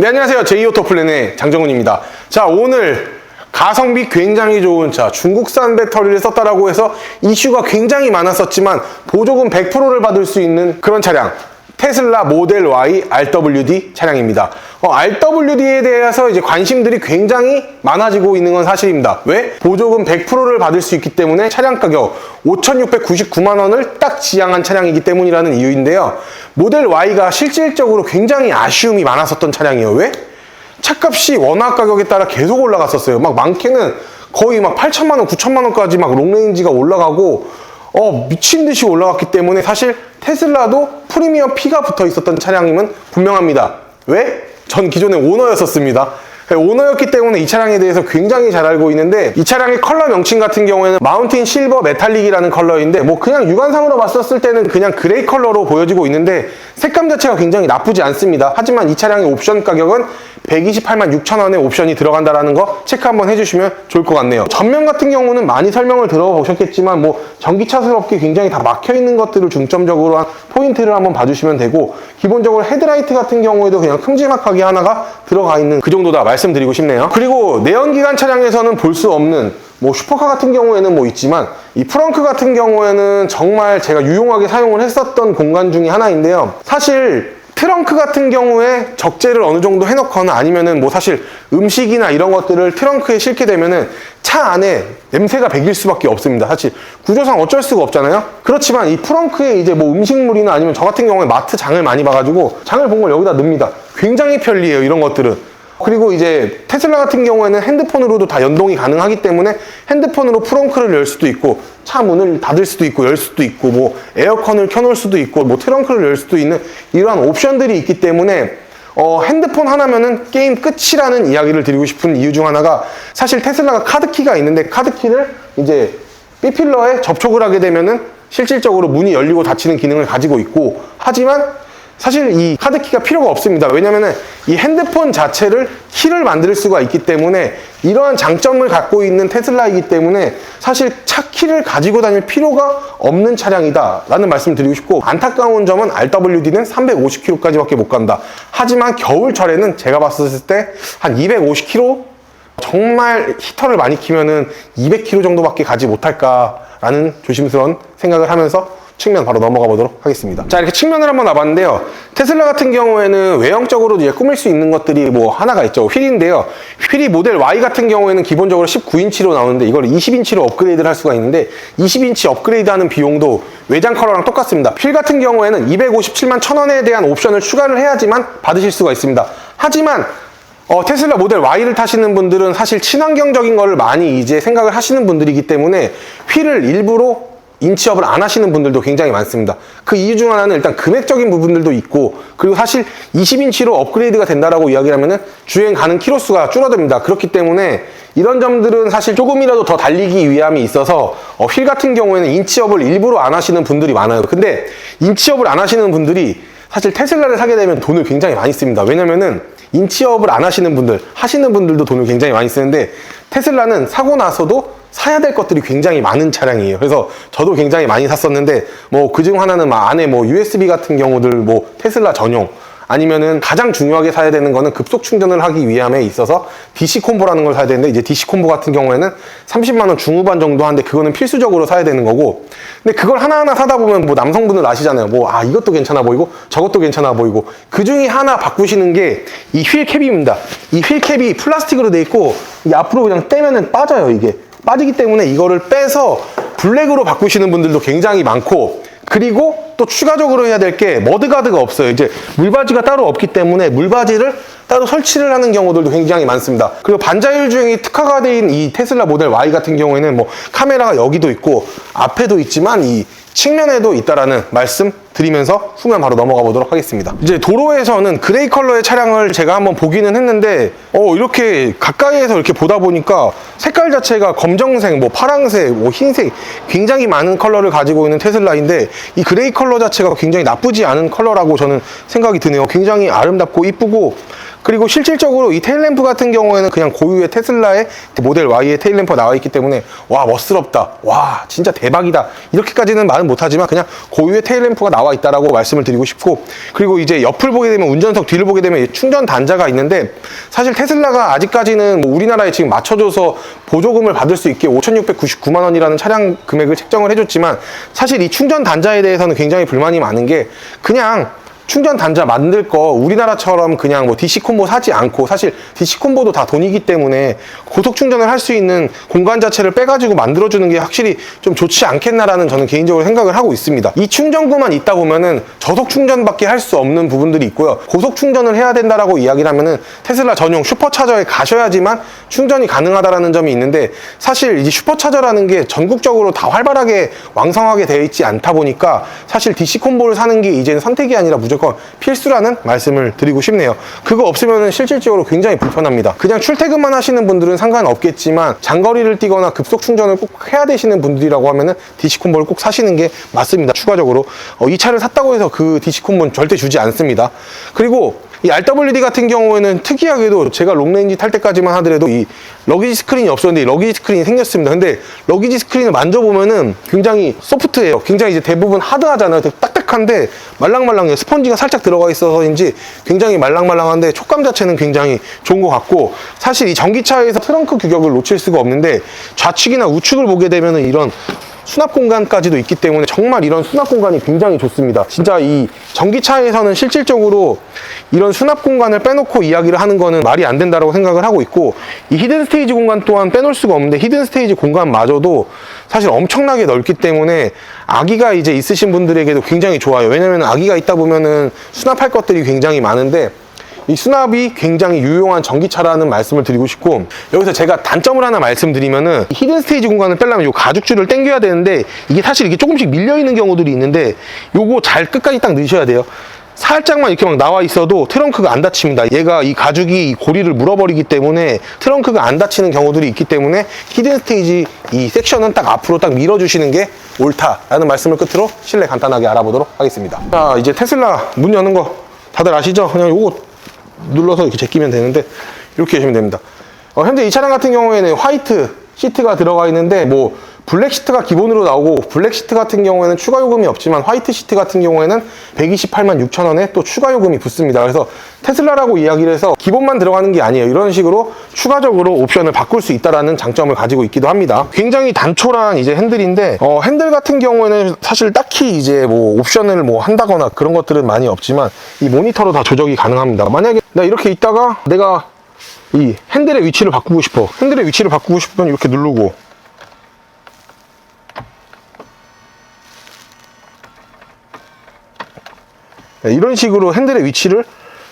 네, 안녕하세요. 제이오토플랜의 장정훈입니다. 자, 오늘 가성비 굉장히 좋은 차, 중국산 배터리를 썼다라고 해서 이슈가 굉장히 많았었지만 보조금 100%를 받을 수 있는 그런 차량. 테슬라 모델 Y RWD 차량입니다. 어, RWD에 대해서 이제 관심들이 굉장히 많아지고 있는 건 사실입니다. 왜? 보조금 100%를 받을 수 있기 때문에 차량 가격 5,699만 원을 딱 지향한 차량이기 때문이라는 이유인데요. 모델 Y가 실질적으로 굉장히 아쉬움이 많았었던 차량이에요. 왜? 차값이 원화 가격에 따라 계속 올라갔었어요. 막 많게는 거의 막 8천만 원, 9천만 원까지 막 롱레인지가 올라가고 어 미친 듯이 올라갔기 때문에 사실 테슬라도 프리미엄 P가 붙어 있었던 차량임은 분명합니다. 왜? 전 기존에 오너였었습니다. 네, 오너였기 때문에 이 차량에 대해서 굉장히 잘 알고 있는데 이 차량의 컬러 명칭 같은 경우에는 마운틴 실버 메탈릭이라는 컬러인데 뭐 그냥 육안상으로 봤었을 때는 그냥 그레이 컬러로 보여지고 있는데 색감 자체가 굉장히 나쁘지 않습니다. 하지만 이 차량의 옵션 가격은 128만 6천 원의 옵션이 들어간다라는 거 체크 한번 해주시면 좋을 것 같네요. 전면 같은 경우는 많이 설명을 들어보셨겠지만 뭐 전기차스럽게 굉장히 다 막혀 있는 것들을 중점적으로 한 포인트를 한번 봐주시면 되고 기본적으로 헤드라이트 같은 경우에도 그냥 큼지막하게 하나가 들어가 있는 그 정도다 말씀드리고 싶네요. 그리고 내연기관 차량에서는 볼 수 없는 뭐 슈퍼카 같은 경우에는 뭐 있지만 이 프렁크 같은 경우에는 정말 제가 유용하게 사용을 했었던 공간 중에 하나인데요. 사실 트렁크 같은 경우에 적재를 어느 정도 해놓거나 아니면은 뭐 사실 음식이나 이런 것들을 트렁크에 싣게 되면은 차 안에 냄새가 배길 수밖에 없습니다. 사실 구조상 어쩔 수가 없잖아요. 그렇지만 이 프렁크에 이제 뭐 음식물이나 아니면 저 같은 경우에 마트 장을 많이 봐가지고 장을 본 걸 여기다 넣습니다. 굉장히 편리해요. 이런 것들은. 그리고 이제 테슬라 같은 경우에는 핸드폰으로도 다 연동이 가능하기 때문에 핸드폰으로 프렁크를 열 수도 있고 차 문을 닫을 수도 있고 열 수도 있고 뭐 에어컨을 켜놓을 수도 있고 뭐 트렁크를 열 수도 있는 이러한 옵션들이 있기 때문에 어, 핸드폰 하나면은 게임 끝이라는 이야기를 드리고 싶은 이유 중 하나가 사실 테슬라가 카드키가 있는데 카드키를 이제 B필러에 접촉을 하게 되면은 실질적으로 문이 열리고 닫히는 기능을 가지고 있고 하지만 사실 이 카드키가 필요가 없습니다. 왜냐면은 이 핸드폰 자체를 키를 만들 수가 있기 때문에 이러한 장점을 갖고 있는 테슬라이기 때문에 사실 차 키를 가지고 다닐 필요가 없는 차량이다 라는 말씀을 드리고 싶고 안타까운 점은 RWD는 350km까지밖에 못 간다. 하지만 겨울철에는 제가 봤을 때 한 250km 정말 히터를 많이 키면은 200km 정도밖에 가지 못할까라는 조심스러운 생각을 하면서 측면 바로 넘어가 보도록 하겠습니다. 자, 이렇게 측면을 한번 놔봤는데요. 테슬라 같은 경우에는 외형적으로 이제 꾸밀 수 있는 것들이 뭐 하나가 있죠. 휠인데요. 휠이 모델 Y 같은 경우에는 기본적으로 19인치로 나오는데 이걸 20인치로 업그레이드를 할 수가 있는데 20인치 업그레이드 하는 비용도 외장 컬러랑 똑같습니다. 휠 같은 경우에는 257만 1000원에 대한 옵션을 추가를 해야지만 받으실 수가 있습니다. 하지만 어, 테슬라 모델 Y를 타시는 분들은 사실 친환경적인 거를 많이 이제 생각을 하시는 분들이기 때문에 휠을 일부러 인치업을 안 하시는 분들도 굉장히 많습니다. 그 이유 중 하나는 일단 금액적인 부분들도 있고 그리고 사실 20인치로 업그레이드가 된다라고 이야기하면은 주행 가는 키로수가 줄어듭니다. 그렇기 때문에 이런 점들은 사실 조금이라도 더 달리기 위함이 있어서 어, 휠 같은 경우에는 인치업을 일부러 안 하시는 분들이 많아요. 근데 인치업을 안 하시는 분들이 사실 테슬라를 사게 되면 돈을 굉장히 많이 씁니다. 왜냐면은 인치업을 안 하시는 분들, 하시는 분들도 돈을 굉장히 많이 쓰는데 테슬라는 사고 나서도 사야 될 것들이 굉장히 많은 차량이에요. 그래서 저도 굉장히 많이 샀었는데 뭐 그중 하나는 막 안에 뭐 USB 같은 경우들 뭐 테슬라 전용 아니면은 가장 중요하게 사야 되는 거는 급속 충전을 하기 위함에 있어서 DC 콤보라는 걸 사야 되는데 이제 DC 콤보 같은 경우에는 30만 원 중후반 정도 하는데 그거는 필수적으로 사야 되는 거고. 근데 그걸 하나하나 사다 보면 뭐 남성분들 아시잖아요. 뭐 아 이것도 괜찮아 보이고 저것도 괜찮아 보이고. 그 중에 하나 바꾸시는 게 이 휠 캡입니다. 이 휠 캡이 플라스틱으로 돼 있고 이 앞으로 그냥 떼면은 빠져요 이게 빠지기 때문에 이거를 빼서 블랙으로 바꾸시는 분들도 굉장히 많고 그리고 또 추가적으로 해야 될 게 머드가드가 없어요. 이제 물바지가 따로 없기 때문에 물바지를 따로 설치를 하는 경우들도 굉장히 많습니다. 그리고 반자율 주행이 특화가 된 이 테슬라 모델 Y 같은 경우에는 뭐 카메라가 여기도 있고 앞에도 있지만 이 측면에도 있다라는 말씀 드리면서 후면 바로 넘어가 보도록 하겠습니다. 이제 도로에서는 그레이 컬러의 차량을 제가 한번 보기는 했는데 어 이렇게 가까이에서 이렇게 보다 보니까 색깔 자체가 검정색, 뭐 파랑색, 뭐 흰색 굉장히 많은 컬러를 가지고 있는 테슬라인데 이 그레이 컬러 자체가 굉장히 나쁘지 않은 컬러라고 저는 생각이 드네요. 굉장히 아름답고 이쁘고 그리고 실질적으로 이 테일램프 같은 경우에는 그냥 고유의 테슬라의 모델 Y의 테일램프가 나와 있기 때문에 와 멋스럽다 와 진짜 대박이다 이렇게까지는 말은 못하지만 그냥 고유의 테일램프가 나와 나와 있다라고 말씀을 드리고 싶고 그리고 이제 옆을 보게 되면 운전석 뒤를 보게 되면 이 충전 단자가 있는데 사실 테슬라가 아직까지는 뭐 우리나라에 지금 맞춰줘서 보조금을 받을 수 있게 5,699만 원이라는 차량 금액을 책정을 해줬지만 사실 이 충전 단자에 대해서는 굉장히 불만이 많은 게 그냥 충전 단자 만들 거 우리나라처럼 그냥 뭐 DC 콤보 사지 않고 사실 DC 콤보도 다 돈이기 때문에 고속 충전을 할 수 있는 공간 자체를 빼가지고 만들어주는 게 확실히 좀 좋지 않겠나라는 저는 개인적으로 생각을 하고 있습니다. 이 충전구만 있다 보면은 저속 충전밖에 할 수 없는 부분들이 있고요. 고속 충전을 해야 된다라고 이야기를 하면은 테슬라 전용 슈퍼차저에 가셔야지만 충전이 가능하다라는 점이 있는데 사실 이 슈퍼차저라는 게 전국적으로 다 활발하게 왕성하게 되어 있지 않다 보니까 사실 DC 콤보를 사는 게 이제는 선택이 아니라 무조 건 필수라는 말씀을 드리고 싶네요. 그거 없으면 실질적으로 굉장히 불편합니다. 그냥 출퇴근만 하시는 분들은 상관없겠지만 장거리를 뛰거나 급속 충전을 꼭 해야 되시는 분들이라고 하면은 DC 콤보를 꼭 사시는 게 맞습니다. 추가적으로 어, 이 차를 샀다고 해서 그 DC 콤보는 절대 주지 않습니다. 그리고 이 RWD 같은 경우에는 특이하게도 제가 롱레인지 탈 때까지만 하더라도 이 러기지 스크린이 없었는데 이 러기지 스크린이 생겼습니다. 근데 러기지 스크린을 만져보면은 굉장히 소프트해요. 굉장히 이제 대부분 하드하잖아요. 되 게 딱딱한데 말랑말랑해요. 스펀지가 살짝 들어가 있어서인지 굉장히 말랑말랑한데 촉감 자체는 굉장히 좋은 것 같고 사실 이 전기차에서 트렁크 규격을 놓칠 수가 없는데 좌측이나 우측을 보게 되면은 이런 수납 공간까지도 있기 때문에 정말 이런 수납 공간이 굉장히 좋습니다. 진짜 이 전기차에서는 실질적으로 이런 수납 공간을 빼놓고 이야기를 하는 거는 말이 안 된다고 생각을 하고 있고 이 히든 스테이지 공간 또한 빼놓을 수가 없는데 히든 스테이지 공간마저도 사실 엄청나게 넓기 때문에 아기가 이제 있으신 분들에게도 굉장히 좋아요. 왜냐면 아기가 있다 보면은 수납할 것들이 굉장히 많은데 이 수납이 굉장히 유용한 전기차라는 말씀을 드리고 싶고 여기서 제가 단점을 하나 말씀드리면은 히든 스테이지 공간을 빼려면 요 가죽줄을 당겨야 되는데 이게 사실 이게 조금씩 밀려 있는 경우들이 있는데 요거 잘 끝까지 딱 넣으셔야 돼요. 살짝만 이렇게 막 나와 있어도 트렁크가 안 닫힙니다. 얘가 이 가죽이 이 고리를 물어버리기 때문에 트렁크가 안 닫히는 경우들이 있기 때문에 히든 스테이지 이 섹션은 딱 앞으로 딱 밀어주시는 게 옳다라는 말씀을 끝으로 실내 간단하게 알아보도록 하겠습니다. 자, 이제 테슬라 문 여는 거 다들 아시죠? 그냥 요거 눌러서 이렇게 제끼면 되는데 이렇게 하시면 됩니다. 어, 현재 이 차량 같은 경우에는 화이트 시트가 들어가 있는데 뭐 블랙 시트가 기본으로 나오고 블랙 시트 같은 경우에는 추가 요금이 없지만 화이트 시트 같은 경우에는 128만 6천 원에 또 추가 요금이 붙습니다. 그래서 테슬라라고 이야기를 해서 기본만 들어가는 게 아니에요. 이런 식으로 추가적으로 옵션을 바꿀 수 있다라는 장점을 가지고 있기도 합니다. 굉장히 단촐한 이제 핸들인데 어, 핸들 같은 경우에는 사실 딱히 이제 뭐 옵션을 뭐 한다거나 그런 것들은 많이 없지만 이 모니터로 다 조정이 가능합니다. 만약에 나 이렇게 있다가 내가 이 핸들의 위치를 바꾸고 싶어. 핸들의 위치를 바꾸고 싶으면 이렇게 누르고 이런 식으로 핸들의 위치를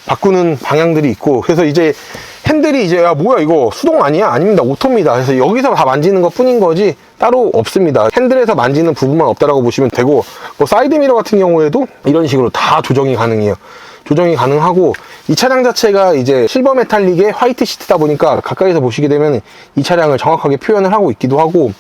바꾸는 방향들이 있고 그래서 이제 핸들이 이제 야 뭐야 이거 수동 아니야? 아닙니다. 오토입니다. 그래서 여기서 다 만지는 것 뿐인 거지 따로 없습니다. 핸들에서 만지는 부분만 없다라고 보시면 되고 뭐 사이드 미러 같은 경우에도 이런 식으로 다 조정이 가능해요. 조정이 가능하고 이 차량 자체가 이제 실버 메탈릭의 화이트 시트다 보니까 가까이서 보시게 되면 이 차량을 정확하게 표현을 하고 있기도 하고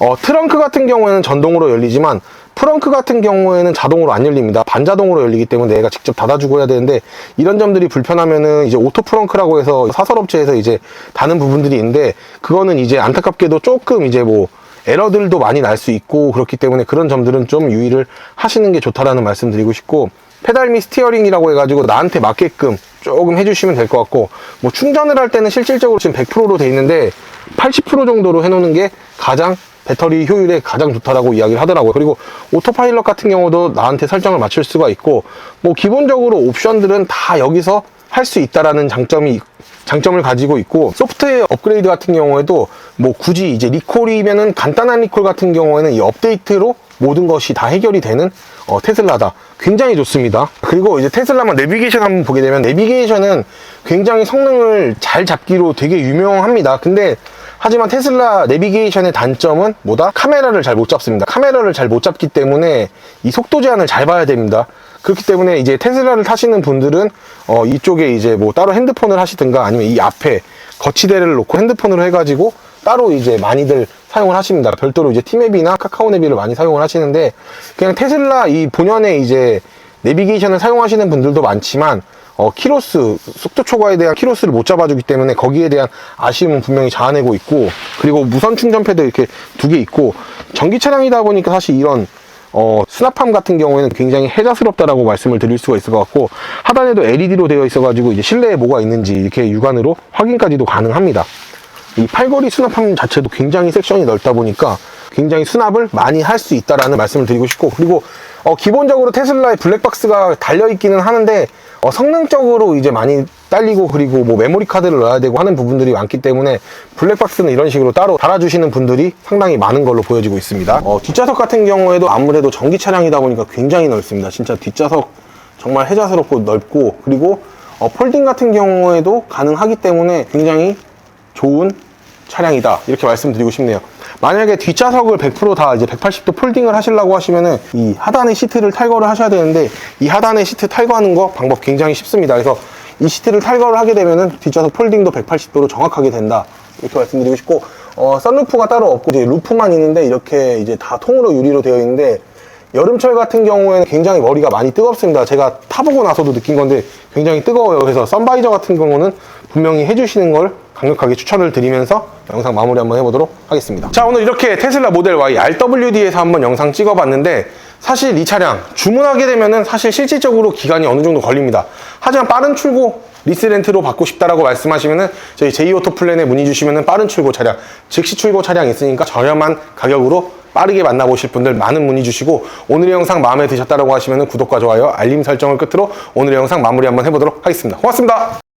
어, 트렁크 같은 경우에는 전동으로 열리지만 프렁크 같은 경우에는 자동으로 안 열립니다. 반자동으로 열리기 때문에 내가 직접 닫아주고 해야 되는데 이런 점들이 불편하면은 이제 오토 프렁크라고 해서 사설업체에서 이제 다는 부분들이 있는데 그거는 이제 안타깝게도 조금 이제 뭐 에러들도 많이 날 수 있고 그렇기 때문에 그런 점들은 좀 유의를 하시는 게 좋다라는 말씀 드리고 싶고 페달 및 스티어링이라고 해가지고 나한테 맞게끔 조금 해주시면 될 것 같고 뭐 충전을 할 때는 실질적으로 지금 100%로 돼 있는데 80% 정도로 해놓는 게 가장 배터리 효율에 가장 좋다라고 이야기를 하더라고요. 그리고 오토파일럿 같은 경우도 나한테 설정을 맞출 수가 있고 뭐 기본적으로 옵션들은 다 여기서 할 수 있다라는 장점이 장점을 가지고 있고 소프트웨어 업그레이드 같은 경우에도 뭐 굳이 이제 리콜이면은 간단한 리콜 같은 경우에는 이 업데이트로 모든 것이 다 해결이 되는 어, 테슬라다. 굉장히 좋습니다. 그리고 이제 테슬라만 내비게이션 한번 보게 되면 내비게이션은 굉장히 성능을 잘 잡기로 되게 유명합니다. 근데 하지만 테슬라 내비게이션의 단점은 뭐다? 카메라를 잘 못 잡습니다. 카메라를 잘 못 잡기 때문에 이 속도 제한을 잘 봐야 됩니다. 그렇기 때문에 이제 테슬라를 타시는 분들은 어, 이쪽에 이제 뭐 따로 핸드폰을 하시든가 아니면 이 앞에 거치대를 놓고 핸드폰으로 해가지고 따로 이제 많이들 사용을 하십니다. 별도로 이제 티맵이나 카카오 내비를 많이 사용을 하시는데 그냥 테슬라 이 본연의 이제 내비게이션을 사용하시는 분들도 많지만 어, 키로스, 속도 초과에 대한 키로스를 못 잡아주기 때문에 거기에 대한 아쉬움은 분명히 자아내고 있고, 그리고 무선 충전패도 이렇게 두 개 있고, 전기 차량이다 보니까 사실 이런 어, 수납함 같은 경우에는 굉장히 해자스럽다라고 말씀을 드릴 수가 있을 것 같고 하단에도 LED로 되어 있어가지고 이제 실내에 뭐가 있는지 이렇게 육안으로 확인까지도 가능합니다. 이 팔걸이 수납함 자체도 굉장히 섹션이 넓다 보니까 굉장히 수납을 많이 할 수 있다라는 말씀을 드리고 싶고 그리고 어, 기본적으로 테슬라의 블랙박스가 달려 있기는 하는데 어, 성능적으로 이제 많이 딸리고 그리고 뭐 메모리 카드를 넣어야 되고 하는 부분들이 많기 때문에 블랙박스는 이런 식으로 따로 달아주시는 분들이 상당히 많은 걸로 보여지고 있습니다. 어, 뒷좌석 같은 경우에도 아무래도 전기 차량이다 보니까 굉장히 넓습니다. 진짜 뒷좌석 정말 해자스럽고 넓고 그리고 어, 폴딩 같은 경우에도 가능하기 때문에 굉장히 좋은 차량이다 이렇게 말씀드리고 싶네요 만약에 뒷좌석을 100%다 이제 180도 폴딩을 하시려고 하시면은 이 하단의 시트를 탈거를 하셔야 되는데 이 하단의 시트 탈거하는 거 방법 굉장히 쉽습니다 그래서 이 시트를 탈거를 하게 되면은 뒷좌석 폴딩도 180도로 정확하게 된다 이렇게 말씀드리고 싶고 어, 썬루프가 따로 없고 이제 루프만 있는데 이렇게 이제 다 통으로 유리로 되어 있는데 여름철 같은 경우에는 굉장히 머리가 많이 뜨겁습니다. 제가 타보고 나서도 느낀 건데 굉장히 뜨거워요. 그래서 선바이저 같은 경우는 분명히 해주시는 걸 강력하게 추천을 드리면서 영상 마무리 한번 해보도록 하겠습니다. 자, 오늘 이렇게 테슬라 모델 Y RWD에서 한번 영상 찍어봤는데 사실 이 차량 주문하게 되면은 사실 실질적으로 기간이 어느 정도 걸립니다. 하지만 빠른 출고 리스렌트로 받고 싶다라고 말씀하시면은 저희 제이오토 플랜에 문의 주시면은 빠른 출고 차량, 즉시 출고 차량 있으니까 저렴한 가격으로 빠르게 만나보실 분들 많은 문의 주시고 오늘의 영상 마음에 드셨다라고 하시면은 구독과 좋아요, 알림 설정을 끝으로 오늘의 영상 마무리 한번 해보도록 하겠습니다. 고맙습니다.